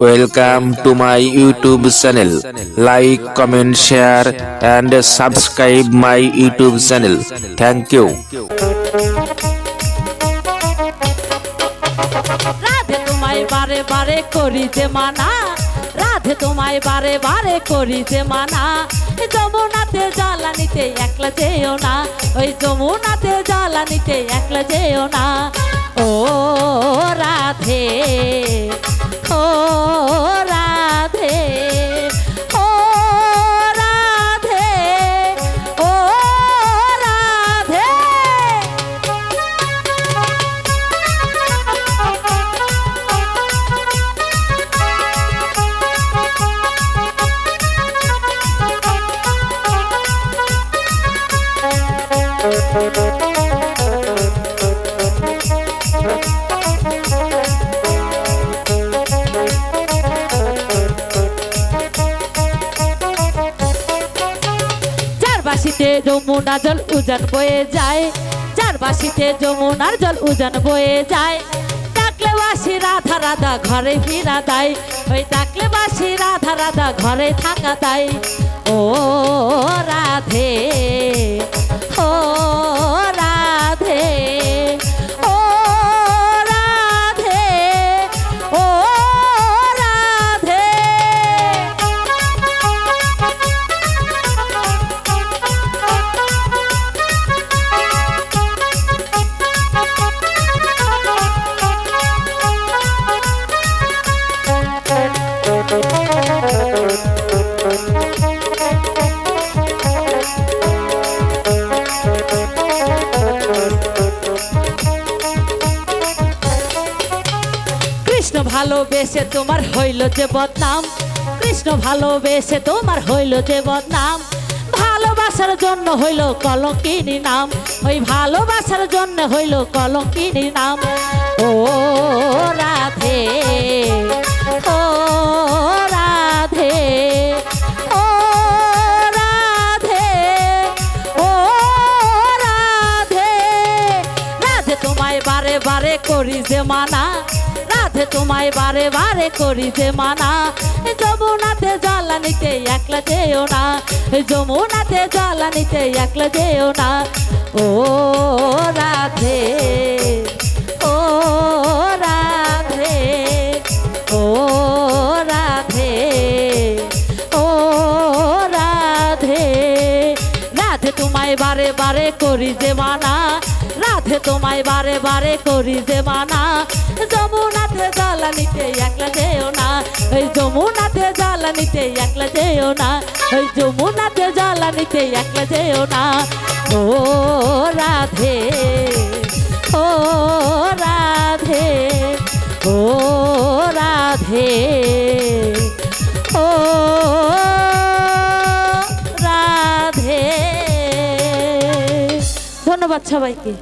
Welcome to my YouTube channel like comment share and subscribe my YouTube channel thank you Radhe তোমায় বারে বারে করি যে মানা। রাধে তোমায় বারে বারে করি যে মানা। যমুনাতে জ্বালানিতে একলা যেও না। ওই যমুনাতে জ্বালানিতে একলা যেও না। ও রাধে। ও রাধে। বাসিতে যমুনা জল উজান বয়ে যায় বাসিতে যমুনার জল উজান বয়ে যায়। ডাকলে বাসি রাধা রাধা ঘরে ফিরা দেয় ওই ডাকলে বাসি রাধা রাধা ঘরে থাকা দেয় ও রাধে, ও কৃষ্ণ ভালোবেসে তোমার হইল যে বদনাম। কৃষ্ণ ভালোবেসে তোমার হইল যে বদনাম। ভালোবাসার জন্য হইল কলঙ্কিনী নাম। ওই ভালোবাসার জন্য হইল কলঙ্কিনী নাম। বারে করি যে মানা। রাধে তোমায় বারে বারে করি যে মানা। যমুনাতে জ্বালানিতে একলা যেও না। যমুনাতে জ্বালানিতে একলা যেও না। ও তোমায় বারে বারে করি যে মানা। রাধে তোমায় বারে বারে করি যে মানা। যমুনাতে জ্বালানিতে একলা যেও না। ওই যমুনাতে জ্বালানিতে একলা যেও না। ওই যমুনাতে জ্বালানিতে একলা যেও না। ও রাধে ও রাধে ও রাধে। ধন্যবাদ সবাইকে